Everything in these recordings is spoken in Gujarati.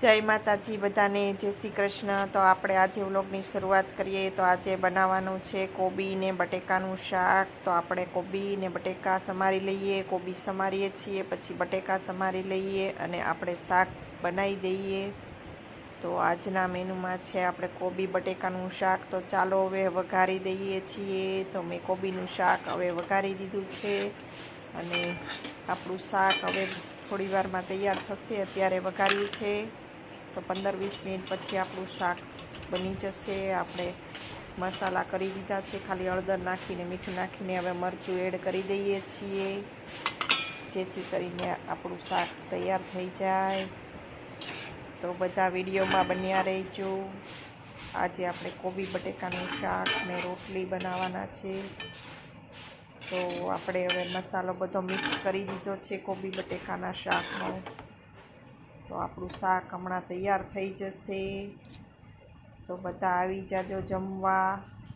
જય માતાજી બધાને, જય શ્રી કૃષ્ણ. તો આપણે આજે વ્લોગની શરૂઆત કરીએ. તો આજે બનાવવાનું છે કોબી ને બટેકાનું શાક. તો આપણે કોબી ને બટેકા સમારી લઈએ. કોબી સમારીએ છીએ, પછી બટેકા સમારી લઈએ અને આપણે શાક બનાવી દઈએ. તો આજના મેનુમાં છે આપણે કોબી બટેકાનું શાક. તો ચાલો હવે વઘારી દઈએ છીએ. તો મેં કોબીનું શાક હવે વઘારી દીધું છે અને આપણું શાક હવે થોડી વારમાં તૈયાર થશે. અત્યારે વઘાર્યું છે. તો પંદર વીસ મિનિટ પછી આપણું શાક બની જશે. આપણે મસાલા કરી દીધા છે. ખાલી હળદર નાખીને, મીઠું નાખીને હવે મરચું એડ કરી દઈએ છીએ. જેથી કરીને આપણું શાક તૈયાર થઈ જાય. તો બધા વિડીયોમાં બન્યા રહેજો. આજે આપણે કોબી બટેકાનું શાક ને રોટલી બનાવવાના છે. તો આપણે હવે મસાલો બધો મિક્સ કરી દીધો છે કોબી બટેકાના શાકનો. તો આપણું શાક હમણાં તૈયાર થઈ જશે. તો બધા આવી જાજો જમવા.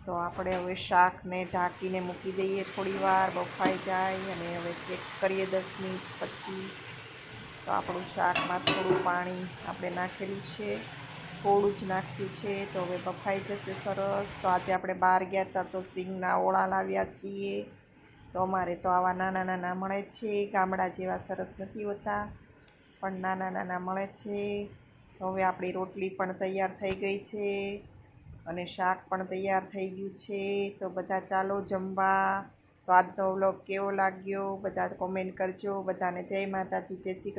તો આપણે હવે શાકને ઢાંકીને મૂકી દઈએ થોડીવાર બફાઈ જાય અને હવે ચેક કરીએ દસ મિનિટ પછી. તો આપણું શાકમાં થોડું પાણી આપણે નાખેલું છે. થોડું જ નાખ્યું છે. તો હવે બફાઈ જશે સરસ. તો આજે આપણે બહાર ગયા હતા તો સિંગના ઓળા લાવ્યા છીએ. તો અમારે તો આવા નાના નાના મળે છે. ગામડા જેવા સરસ નથી હોતા. પણ નાના નાના મળે છે. હવે આપણી રોટલી પણ તૈયાર થઈ ગઈ છે અને શાક પણ તૈયાર થઈ ગયું છે. તો બધા ચાલો જમવા. તો આજનો વ્લોગ કેવો લાગ્યો? બધા કોમેન્ટ કરજો. બધાને જય માતાજી, જય શ્રી